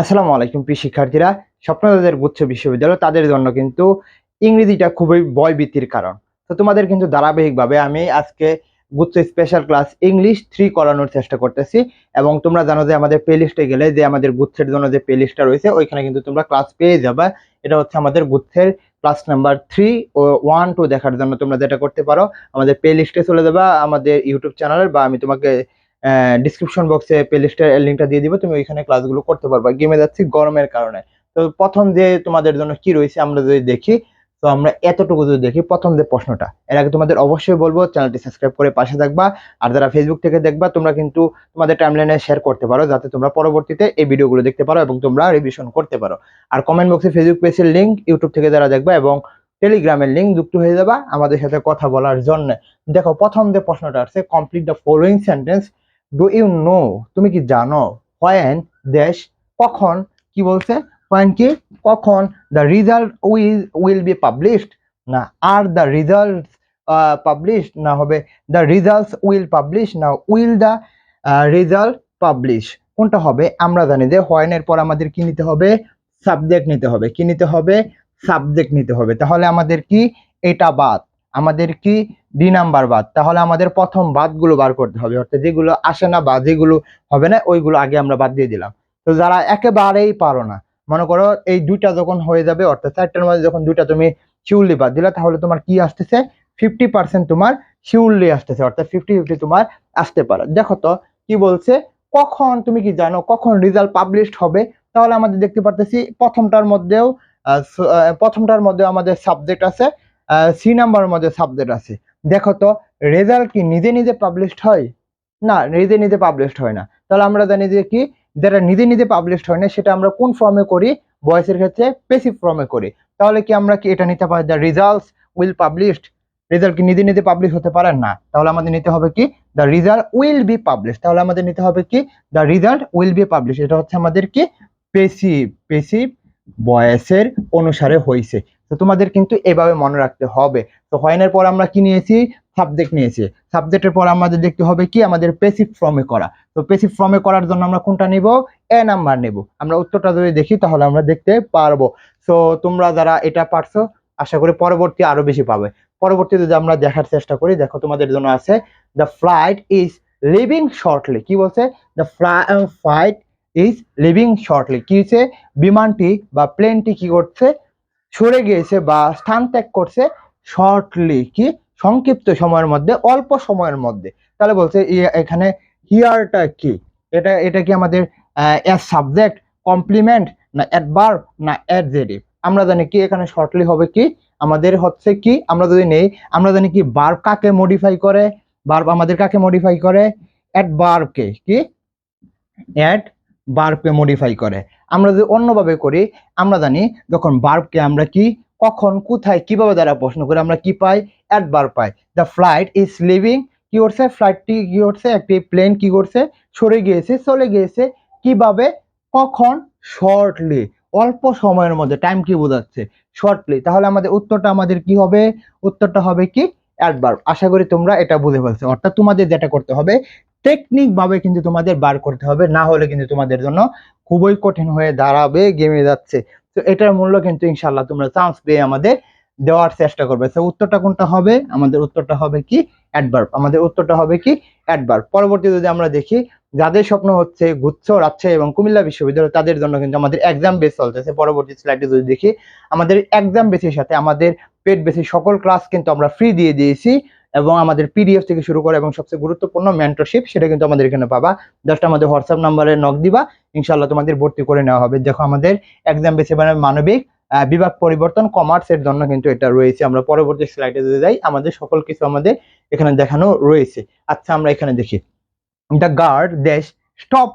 আসসালামু আলাইকুম, প্রিয় শিক্ষার্থীরা। স্বপ্নদাদের গুচ্ছ বিশ্ববিদ্যালয়, তাদের জন্য কিন্তু ইংরেজিটা খুবই ভয়ভীতির কারণ। তো তোমাদের কিন্তু ধারাবাহিকভাবে আমি আজকে গুচ্ছ স্পেশাল ক্লাস ইংলিশ থ্রি করানোর চেষ্টা করতেছি এবং তোমরা জানো যে আমাদের প্লে লিস্টে গেলে যে আমাদের গুচ্ছের জন্য যে প্লে লিস্টটা রয়েছে, ওইখানে কিন্তু তোমরা ক্লাস পেয়ে যাবে। এটা হচ্ছে আমাদের গুচ্ছের ক্লাস নাম্বার থ্রি ও ওয়ান টু দেখার জন্য তোমরা যেটা করতে পারো, আমাদের প্লে লিস্টে চলে যাবা, আমাদের ইউটিউব চ্যানেলের বা আমি তোমাকে ডিসক্রিপশন বক্সে প্লে লিস্টের লিঙ্কটা দিয়ে দিব, তুমি ওইখানে ক্লাসগুলো করতে পারবা। গেমে যাচ্ছি গরমের কারণে। তো প্রথম যে তোমাদের জন্য কি রয়েছে আমরা যদি দেখি, তো আমরা এতটুকু যদি দেখি, প্রথম যে প্রশ্নটা, এর আগে তোমাদের অবশ্যই বলব চ্যানেলটি সাবস্ক্রাইব করে পাশে থাকবা। আর যারা ফেসবুক থেকে দেখবা, তোমরা কিন্তু তোমাদের টাইমলাইনে শেয়ার করতে পারো, যাতে তোমরা পরবর্তীতে এই ভিডিওগুলো দেখতে পারো এবং তোমরা রিভিশন করতে পারো। আর কমেন্ট বক্সে ফেসবুক পেজের লিঙ্ক ইউটিউব থেকে যারা দেখবা এবং টেলিগ্রামের লিঙ্ক যুক্ত হয়ে যাবা, আমাদের সাথে কথা বলার জন্য। দেখো, প্রথম যে প্রশ্নটা আছে complete the following sentence do you know তুমি কি জানো? হোয়েন দেশ কখন? কি বলছে? হোয়েন কি? কখন? The result will will be published না আর দ্য রিজাল্ট পাবলিশ না হবে দ্য রিজাল্টস উইল পাবলিশ না উইল দ্য রেজাল্ট পাবলিশ কোনটা হবে? আমরা জানি যে হোয়েনের পর আমাদের কি নিতে হবে? সাবজেক্ট নিতে হবে। কি নিতে হবে? সাবজেক্ট নিতে হবে। তাহলে আমাদের কি? এটা বাদ। আমাদের কি দুই নাম্বার বাদ? তাহলে আমাদের প্রথম বাদগুলো বার করতে হবে। অর্থাৎ যেগুলো আসে না বা যেগুলো হবে না, ওইগুলো আগে আমরা বাদ দিয়ে দিলাম। তো যারা একেবারেই পারো না, মনে করো এই দুইটা যখন হয়ে যাবে, অর্থাৎ চারটার মধ্যে যখন দুইটা তুমি শিউরলি বাদ দিলা, তাহলে তোমার কি আসতেছে? ফিফটি পার্সেন্ট তোমার শিউরলি আসতেছে। অর্থাৎ ফিফটি ফিফটি তোমার আসতে পারে। দেখো তো, কি বলছে? কখন, তুমি কি জানো, কখন রেজাল্ট পাবলিশড হবে? তাহলে আমাদের দেখতে পারতেছি প্রথমটার মধ্যেও প্রথমটার মধ্যে আমাদের সাবজেক্ট আছে। সি নাম্বারের মধ্যে সাবজেক্ট আছে। দেখো তো রেজাল্ট কি নিজে নিজে পাবলিশড হয়? না, নিজে নিজে পাবলিশড হয় না। তাহলে আমরা জানি যে কি, যেটা নিজে নিজে পাবলিশড হয় না, সেটা আমরা কোন ফর্মে করি? বয়সের ক্ষেত্রে পেসিভ ফর্মে করি। তাহলে কি আমরা কি এটা নিতে পারি? The results will published result কি নিজে নিজে পাবলিশ হতে পারে? না। তাহলে আমাদের নিতে হবে কি? The result will be publish তাহলে আমাদের নিতে হবে কি? The result will be publish এটা হচ্ছে আমাদের কি? পেসিভ পেসিভ বয়সের অনুসারে হয়েছে তো তোমাদের কিন্তু এভাবে মনে রাখতে হবে। তো হোয়েনের পর আমরা কি নিয়েছি? সাবজেক্ট নিয়েছি। সাবজেক্টের পর আমাদের দেখতে হবে কি? আমাদের পেসিভ ফর্মে করা। তো পেসিভ ফর্মে করার জন্য আমরা কোনটা নিব? এ নাম্বার নেব। আমরা উত্তরটা যদি দেখি, তাহলে আমরা দেখতে পারব। সো তোমরা যারা এটা পারছ, আশা করি পরবর্তী আরও বেশি পাবে। পরবর্তীতে যদি আমরা দেখার চেষ্টা করি, দেখো তোমাদের জন্য আছে the flight is leaving shortly কি বলছে? The flight is leaving shortly কি হচ্ছে বিমানটি বা প্লেনটি কি করছে? সরে গিয়েছে বা স্থান ত্যাগ করছে শর্টলি কি? সংক্ষিপ্ত সময়ের মধ্যে, অল্প সময়ের মধ্যে। তাহলে বলছে এখানে হিয়ারটা কি? এটা এটা কি আমাদের অ্যাজ সাবজেক্ট কমপ্লিমেন্ট না অ্যাডভার্ব না অ্যাডজেটিভ আমরা জানি কি এখানে শর্টলি হবে কি? আমাদের হচ্ছে কি? আমরা যদি নেই, আমরা জানি কি বার্ব কাকে মডিফাই করে? বার্ব আমাদের কাকে মডিফাই করে? অ্যাডভার্বকে কি অ্যাড বার্বকে মডিফাই করে। আমরা যদি অন্যভাবে করি, আমরা জানি যখন বার্বকে আমরা কি, কখন, কোথায়, কীভাবে দ্বারা প্রশ্ন করি, আমরা কি পাই? অ্যাডভার্ব পাই। দ্য ফ্লাইট ইজ লিভিং কি করছে? ফ্লাইটটি কি করছে? একটি প্লেন কি করছে? সরে গিয়েছে, চলে গিয়েছে। কীভাবে? কখন? শর্টলি অল্প সময়ের মধ্যে টাইম কি বোঝাচ্ছে? শর্টলি তাহলে আমাদের উত্তরটা আমাদের কি হবে? উত্তরটা হবে কি? অ্যাডভার্ব আশা করি তোমরা এটা বুঝে ফেলছো। অর্থাৎ তোমাদের যেটা করতে হবে টেকনিক ভাবে কিন্তু তোমাদের বার করতে হবে, না হলে কিন্তু তোমাদের জন্য খুবই কঠিন হয়ে দাঁড়াবে গেমে যাচ্ছে। তো এটার মূল্য কিন্তু ইনশাল্লাহ তোমরা চান্স পেয়ে আমাদের দেওয়ার চেষ্টা করবে। তো উত্তরটা কোনটা হবে? আমাদের উত্তরটা হবে কি? অ্যাডভার্ব আমাদের উত্তরটা হবে কি? অ্যাডভার্ব পরবর্তী যদি আমরা দেখি, যাদের স্বপ্ন হচ্ছে গুচ্ছ, রাজশাহী এবং কুমিল্লা বিশ্ববিদ্যালয়, তাদের জন্য কিন্তু আমাদের এক্সাম বেস চলতেছে। পরবর্তী স্লাইডে যদি দেখি, আমাদের এক্সাম বেসের সাথে আমাদের পেড বেসের সকল ক্লাস কিন্তু আমরা ফ্রি দিয়ে দিয়েছি। এবং আমাদের পিডিএফ থেকে শুরু করে এবং সবচেয়ে গুরুত্বপূর্ণ মেন্টরশিপ সেটা কিন্তু আমাদের এখানে পাবা। জাস্ট আমাদের হোয়াটসঅ্যাপ নাম্বারে নক দিবা ইনশাল্লাহ তোমাদের ভর্তি করে নেওয়া হবে। দেখো আমাদের এক্সাম মানে মানবিক বিভাগ পরিবর্তন কমার্সের জন্য কিন্তু এটা রয়েছে। আমরা পরবর্তী স্লাইডে যদি যাই, আমাদের সকল কিছু আমাদের এখানে দেখানো রয়েছে। আচ্ছা আমরা এখানে দেখি। The guard does stop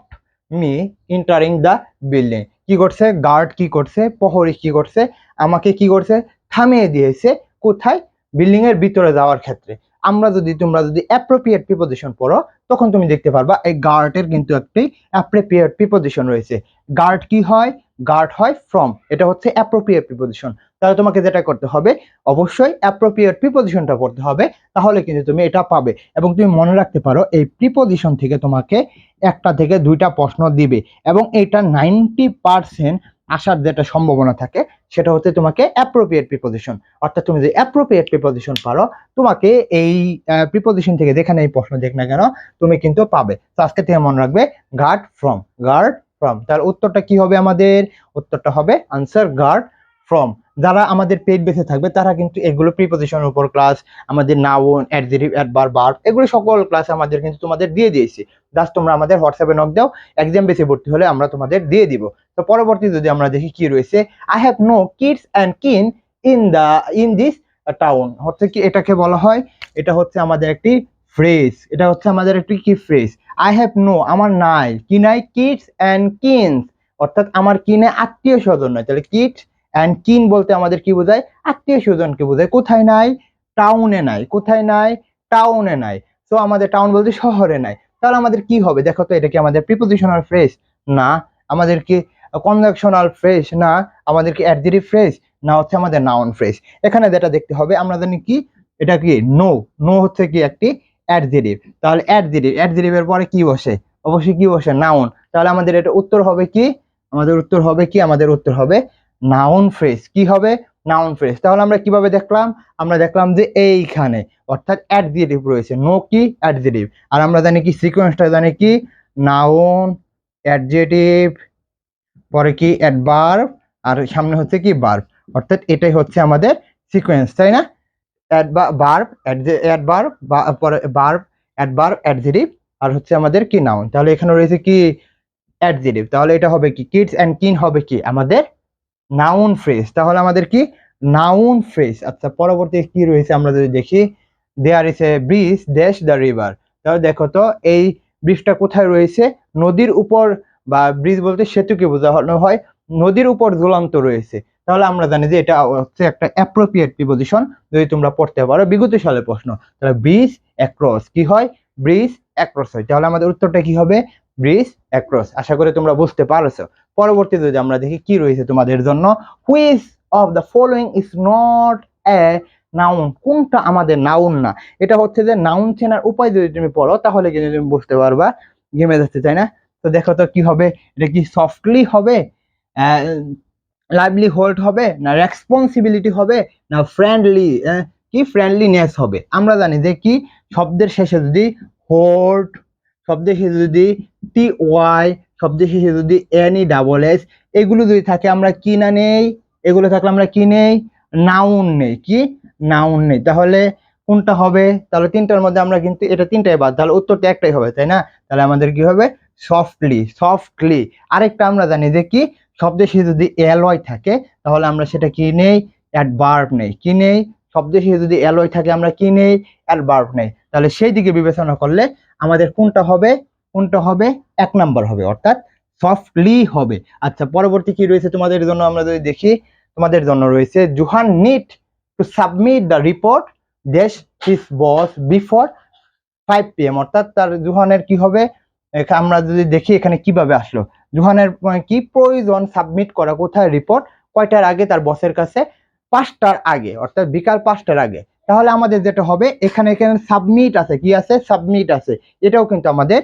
me entering the building কি করছে? গার্ড কি করছে? প্রহরী কি করছে? আমাকে কি করছে? থামিয়ে দিয়েছে। কোথায়? বিল্ডিং এর ভিতরে যাওয়ার ক্ষেত্রে। আমরা যদি, তোমরা যদি অ্যাপ্রোপ্রিয়েট প্রিপোজিশন পড়ো, তখন তুমি দেখতে পারবা এই গার্ডের কিন্তু একটি অ্যাপ্রোপ্রিয়েট প্রিপোজিশন রয়েছে। গার্ড কি হয়? গার্ড হয় ফ্রম এটা হচ্ছে অ্যাপ্রোপ্রিয়েট প্রিপোজিশন তাহলে তোমাকে যেটা করতে হবে, অবশ্যই অ্যাপ্রোপ্রিয়েট প্রিপোজিশনটা পড়তে হবে, তাহলে কিন্তু তুমি এটা পাবে। এবং তুমি মনে রাখতে পারো, এই প্রিপোজিশন থেকে তোমাকে একটা থেকে দুইটা প্রশ্ন দিবে। এবং এটা নাইনটি পার্সেন্ট আসার যেটা সম্ভাবনা থাকে সেটা হচ্ছে তোমাকে অ্যাপ্রোপ্রিয়েট প্রিপোজিশন অর্থাৎ তুমি যদি অ্যাপ্রোপ্রিয়েট প্রিপোজিশন পারো, তোমাকে এই প্রিপোজিশন থেকে যেখানে এই প্রশ্ন দেখ না কেন, তুমি কিন্তু পাবে। তো আজকে থেকে মনে রাখবে গার্ড ফ্রম গার্ড ফ্রম তার উত্তরটা কি হবে আমাদের? উত্তরটা হবে আনসার গার্ড ফ্রম যারা আমাদের পেট বেঁচে থাকবে, তারা কিন্তু এগুলো প্রিপোজিশনের উপর ক্লাস আমাদের নাউন অ্যাডজেটিভ অ্যাডভার বার্ব এগুলো সকল ক্লাস আমাদের কিন্তু তোমাদের দিয়ে দিয়েছি। জাস্ট তোমরা আমাদের হোয়াটসঅ্যাপে নক দাও এক্সাম বেসে ভর্তি হলে আমরা তোমাদের দিয়ে দিব। তো পরবর্তী যদি আমরা দেখি কি রয়েছে I have no kids and kin in the in this town হচ্ছে কি, এটাকে বলা হয়, এটা হচ্ছে আমাদের একটি ফ্রেজ এটা হচ্ছে আমাদের একটি কি ফ্রেজ আই হ্যাভ নো আমার নাই। কি নাই কিডস অ্যান্ড কিনস অর্থাৎ আমার কিনে আত্মীয় স্বজন নয়। তাহলে কিডস অ্যান্ড কিন বলতে আমাদের কি বোঝায়? আত্মীয় স্বজনকে বোঝায়। কোথায় নাই? টাউনে নাই। কোথায় নাই? টাউনে নাই। তো আমাদের টাউন বলতে শহরে নাই। তাহলে আমাদের কি হবে? দেখো তো, এটা কি আমাদের প্রিপোজিশনাল ফ্রেজ না। আমাদের কি কনজাকশনাল ফ্রেজ না। আমাদের কি অ্যাডজেটিভ ফ্রেজ না হচ্ছে আমাদের নাউন ফ্রেজ এখানে যেটা দেখতে হবে, আমরা জানি কি? এটা কি? নো নো হচ্ছে কি একটি অ্যাডজেটিভ তাহলে অ্যাডজেটিভ অ্যাডজেটিভের পরে কি বসে? অবশ্যই কি বসে? নাউন তাহলে আমাদের এটা উত্তর হবে কি? আমাদের উত্তর হবে কি? আমাদের উত্তর হবে নাউন ফ্রেজ কি হবে? নাউন ফ্রেজ তাহলে আমরা কীভাবে দেখলাম? আমরা দেখলাম যে এইখানে, অর্থাৎ অ্যাডজেটিভ রয়েছে। নো কি? অ্যাডজেটিভ আর আমরা জানি কি? সিকোয়েন্সটা জানি কি? নাউন অ্যাডজেটিভ পরে কি? অ্যাডভার্ব আর সামনে হচ্ছে কি? বার্ব অর্থাৎ এটাই হচ্ছে আমাদের সিকোয়েন্স তাই না? বার্ব অ্যাডভার্ব পরে বার্ব অ্যাডভার্ব অ্যাডজেটিভ আর হচ্ছে আমাদের কি? নাউন তাহলে এখানে রয়েছে কি? অ্যাডজেটিভ তাহলে এটা হবে কি? কিডস অ্যান্ড কিন হবে কি? আমাদের নাউন ফ্রেজ তাহলে আমাদের কি? নাউন ফ্রেজ আচ্ছা পরবর্তী কি রয়েছে আমরা যদি দেখি? There is a bridge dash the river তাহলে দেখো তো, এই ব্রিজটা কোথায় রয়েছে? নদীর উপর, বা ব্রিজ বলতে সেতুকে বোঝানো হয়, নদীর উপর ঝুলন্ত রয়েছে, তাহলে আমরা জানি যে এটা হচ্ছে একটা অ্যাপ্রোপ্রিয়েট প্রিপোজিশন যদি তোমরা পড়তে পারো, বিগত সালের প্রশ্ন, তাহলে ব্রিজ অ্যাক্রস কি হয়? ব্রিজ অ্যাক্রস হয়, তাহলে আমাদের উত্তরটা কি হবে? ব্রিজ অ্যাক্রস আশা করি তোমরা বুঝতে পারছ। পরবর্তীতে যদি আমরা দেখি কি রয়েছে তোমাদের জন্য which of the following is not a noun কোনটা আমাদের নাউন না? এটা হচ্ছে যে নাউন চেনার উপায় যদি তুমি পড়ো তাহলে কিন্তু তুমি বুঝতে পারবা। গেমে যাচ্ছে, তাই না? তো দেখো তো কি হবে? এটা কি সফটলি হবে? লাইভলি হোল্ড হবে? না রেসপন্সিবিলিটি হবে? না ফ্রেন্ডলি কি ফ্রেন্ডলিনেস হবে? আমরা জানি যে কি? শব্দের শেষে যদি হোল্ড শব্দের শেষে যদি টি ওয়াই শব্দের শেষে যদি এন ই ডাবল এস এগুলো যদি থাকে আমরা কি না নেই? এগুলো থাকলে আমরা কি নেই? নাউন নেই, কি? নাউন নেই। তাহলে কোনটা হবে? তাহলে তিনটার মধ্যে আমরা কিন্তু এটা তিনটাই বাদ, তাহলে উত্তরটা একটাই হবে, তাই না? তাহলে আমাদের কি হবে? সফটলি সফটলি আরেকটা আমরা জানি যে কি? শব্দের শেষে যদি এলওয়াই থাকে, তাহলে আমরা সেটা কি নেই? অ্যাডভার্ব নেই। কি নেই? শব্দের শেষে যদি অ্যালয় থাকে আমরা কি নেই? অ্যাডভার্ব নেই। তাহলে সেই দিকে বিবেচনা করলে আমাদের কোনটা হবে? কোনটা হবে? এক নাম্বার হবে, অর্থাৎ সফটলি হবে। আচ্ছা পরবর্তী কি রয়েছে তোমাদের জন্য আমরা যদি দেখি? তোমাদের জন্য রয়েছে Juhan need to submit the report dash his boss before five P M অর্থাৎ তার জুহানের কি হবে? আমরা যদি দেখি এখানে কীভাবে আসলো। জুহানের মানে কি প্রয়োজন সাবমিট করা? কোথায় রিপোর্ট কয়টার আগে তার বসের কাছে পাঁচটার আগে, অর্থাৎ বিকাল পাঁচটার আগে। তাহলে আমাদের যেটা হবে, এখানে এখানে সাবমিট আছে। কি আছে? সাবমিট আছে। এটাও কিন্তু আমাদের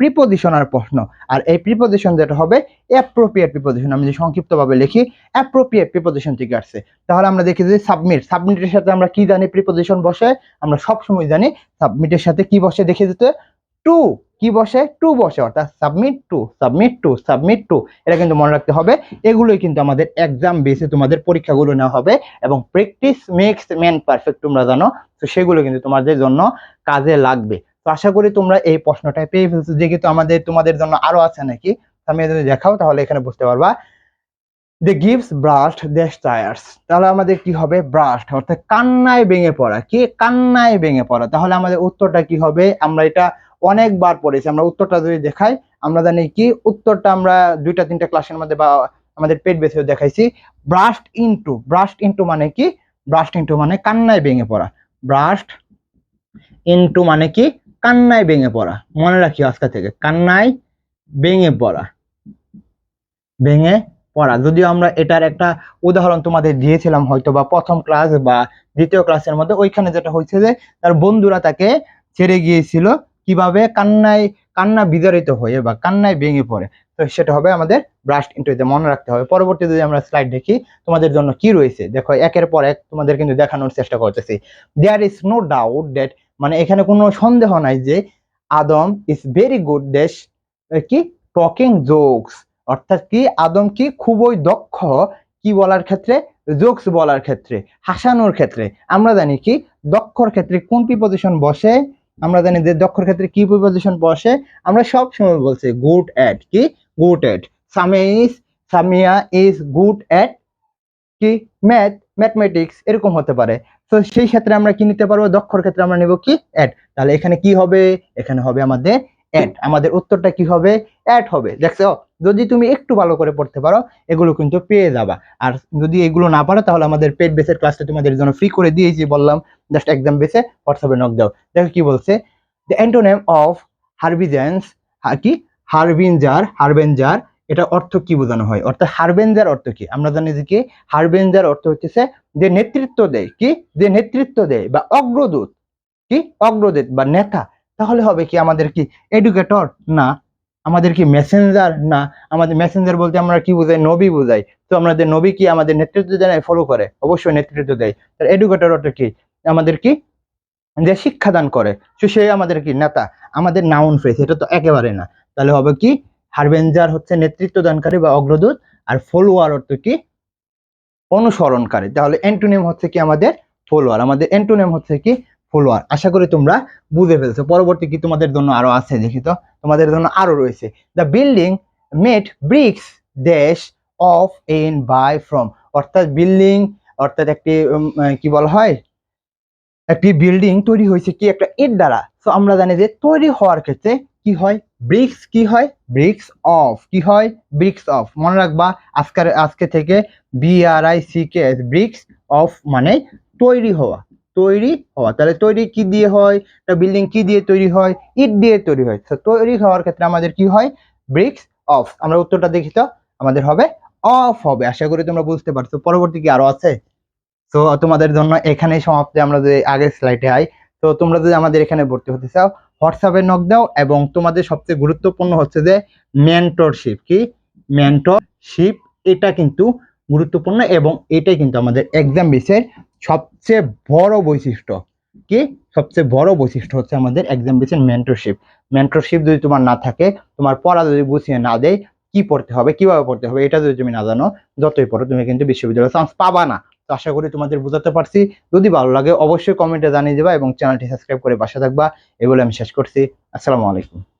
প্রিপোজিশনাল প্রশ্ন। আর এই প্রিপোজিশন যেটা হবে অ্যাপ্রোপ্রিয়েট প্রিপোজিশন আমি যদি সংক্ষিপ্তভাবে লিখি অ্যাপ্রোপ্রিয়েট প্রিপোজিশন থেকে আসছে। তাহলে আমরা দেখি যে সাবমিট সাবমিটের সাথে আমরা কি জানি প্রিপোজিশন বসে? আমরা সবসময় জানি সাবমিটের সাথে কি বসে? দেখে যেতে টু কি বসে? টু বসে, অর্থাৎ submit to submit to submit to এটা কিন্তু মনে রাখতে হবে। এগুলোই কিন্তু আমাদের এক্সাম বেসে তোমাদের পরীক্ষাগুলো নেওয়া হবে এবং প্র্যাকটিস মেক্স ম্যান পারফেক্ট তোমরা জানো। তো সেগুলো কিন্তু তোমাদের জন্য কাজে লাগবে। তো আশা করি তোমরা এই প্রশ্নটা পেয়ে ফেলছো। যেহেতু আমাদের, তোমাদের জন্য আরও আছে নাকি? আমি যদি দেখাও, তাহলে এখানে বুঝতে পারবা। The gives burst the tyres তাহলে আমাদের কি হবে? ব্রাস্ট অর্থাৎ কান্নায় ভেঙে পড়া। কি? কান্নায় ভেঙে পড়া। তাহলে আমাদের উত্তরটা কি হবে? আমরা এটা অনেকবার পড়েছি। আমরা উত্তরটা যদি দেখাই, আমরা জানি কি? উত্তরটা আমরা দুইটা, তিনটা ক্লাসের মধ্যে বা আমাদের পেট বেসেও দেখাইছি। ব্রাস্ট ইনটু ব্রাস্ট ইনটু মানে কি? ব্রাস্ট ইনটু মানে কান্নায় ভেঙে পড়া। ব্রাস্ট ইনটু মানে কি? কান্নায় ভেঙে পড়া। মনে রাখি আজকে থেকে। কান্নায় ভেঙে পড়া। ভেঙে পড়া। যদিও আমরা এটার একটা উদাহরণ তোমাদের দিয়েছিলাম হয়তো বা প্রথম ক্লাস বা দ্বিতীয় ক্লাসের মধ্যে, ওইখানে যেটা হয়েছে যে, তার বন্ধুরা তাকে ছেড়ে গিয়েছিল কীভাবে কান্নায়, কান্না বিদারিত হয়ে বা কান্নায় ভেঙে পড়ে, তো সেটা হবে আমাদের ব্রাস্ট ইন্টুতে মনে রাখতে হবে। পরবর্তী যদি আমরা স্লাইড দেখি, তোমাদের জন্য কি রয়েছে? দেখো, একের পর এক তোমাদের কিন্তু দেখানোর চেষ্টা করতেছি। There is no doubt that মানে এখানে কোনো সন্দেহ নাই যে আদম ইজ ভেরি গুড দেশ কি? টকিং জোকস অর্থাৎ কি? আদম কি খুবই দক্ষ, কি বলার ক্ষেত্রে? জোকস বলার ক্ষেত্রে, হাসানোর ক্ষেত্রে। আমরা জানি কি, দক্ষর ক্ষেত্রে কোন প্রিপোজিশন বসে? আমরা জানি যে দক্ষর ক্ষেত্রে কি প্রিপোজিশন বসে, আমরা সব সময় বলছি গুড অ্যাট কি? Good at Samia is Samia is good at কি? ম্যাথ ম্যাথমেটিক্স এরকম হতে পারে। তো সেই ক্ষেত্রে আমরা কি নিতে পারব? দক্ষর ক্ষেত্রে আমরা নেব কি? অ্যাড তাহলে এখানে কি হবে? এখানে হবে আমাদের অ্যাড আমাদের উত্তরটা কি হবে? অ্যাড হবে। দেখছ? যদি তুমি একটু ভালো করে পড়তে পারো, এগুলো কিন্তু পেয়ে যাবা। আর যদি এগুলো না পারো, তাহলে আমাদের পেট বেসের ক্লাসটা তোমাদের জন্য ফ্রি করে দিয়েছি বললাম। জাস্ট এক্সাম বেসে হোয়াটসঅ্যাপে নক দাও। দেখো কি বলছে? দ্য অ্যান্টোনেম অফ হারবিজেন্স কি? হারবিনজার হারবেনজার এটা অর্থ কি বোঝানো হয়? অর্থাৎ হারবেনজার অর্থ কি? আমরা জানি যে কি? হারবেনজার অর্থ হচ্ছে যে নেতৃত্ব দেয়। কি? যে নেতৃত্ব দেয় বা অগ্রদূত। কি? অগ্রদূত বা নেতা। তাহলে হবে কি আমাদের কি এডুকেটর না। আমাদের কি মেসেঞ্জার না। আমাদের মেসেঞ্জার বলতে আমরা কি বোঝাই? নবী বোঝাই। তো আমাদের নবী কি আমাদের নেতৃত্ব দেয় ফলো করে? অবশ্যই নেতৃত্ব দেয়। তার এডুকেটর অর্থ কি? আমাদের কি? যে শিক্ষাদান করে। তো সে আমাদের কি? নেতা। আমাদের নাউন ফ্রেজ এটা তো একেবারে না। তাহলে হবে কি? হারবেঞ্জার হচ্ছে নেতৃত্ব দানকারী বা অগ্রদূত। আর ফলোয়ার অর্থ কি? অনুসরণকারী। তাহলে অ্যান্টোনিম হচ্ছে কি আমাদের ফলোয়ার আমাদের অ্যান্টোনিম হচ্ছে কি? ফলোয়ার। আশা করি তোমরা বুঝে ফেলছো। পরবর্তী কি তোমাদের জন্য আরও আছে দেখি তো? তোমাদের জন্য আরও রয়েছে। The building made bricks dash of on by from অর্থাৎ বিল্ডিং অর্থাৎ একটি কি বলা হয়? একটি বিল্ডিং তৈরি হয়েছে কি একটা ইট দ্বারা। তো আমরা জানি যে তৈরি হওয়ার ক্ষেত্রে কি হয়? ব্রিক্স কি হয়? ব্রিক্স অফ কি হয়? ব্রিক্স অফ মনে রাখবা, আজকের, আজকে থেকে B R I C K bricks of মানে তৈরি হওয়া। তৈরি হওয়া। তাহলে তৈরি কি দিয়ে হয়? বিল্ডিং কি দিয়ে তৈরি হয়? ইট দিয়ে তৈরি হয়। তো তৈরি হওয়ার ক্ষেত্রে আমাদের কি হয়? ব্রিক্স অফ আমরা উত্তরটা দেখি তো। আমাদের হবে অফ হবে। আশা করি তোমরা বুঝতে পারছ। পরবর্তী কি আরও আছে? তো তোমাদের জন্য এখানেই সমাপ্তি। আমরা যদি আগের স্লাইডে আই, তো তোমরা যদি আমাদের এখানে ভর্তি হতে চাও, হোয়াটসঅ্যাপে নক দাও এবং তোমাদের সবচেয়ে গুরুত্বপূর্ণ হচ্ছে যে মেন্টরশিপ কি? মেন্টরশিপ এটা কিন্তু গুরুত্বপূর্ণ এবং এটাই কিন্তু আমাদের এক্সাম বেসের সবচেয়ে বড় বৈশিষ্ট্য। কি? সবচেয়ে বড় বৈশিষ্ট্য হচ্ছে আমাদের এক্সাম বেসের মেন্টরশিপ মেন্টরশিপ যদি তোমার না থাকে, তোমার পড়া যদি গুছিয়ে না দেয়, কি পড়তে হবে, কীভাবে পড়তে হবে, এটা যদি তুমি না জানো, যতই পড়ো, তুমি কিন্তু বিশ্ববিদ্যালয়ে চান্স পাবা না। তো আশা করি তোমাদের বোঝাতে পারছি। যদি ভালো লাগে, অবশ্যই কমেন্টে জানিয়ে দেবা এবং চ্যানেলটি সাবস্ক্রাইব করে বাসা থাকবা। এগুলো আমি শেষ করছি। আসসালামু আলাইকুম।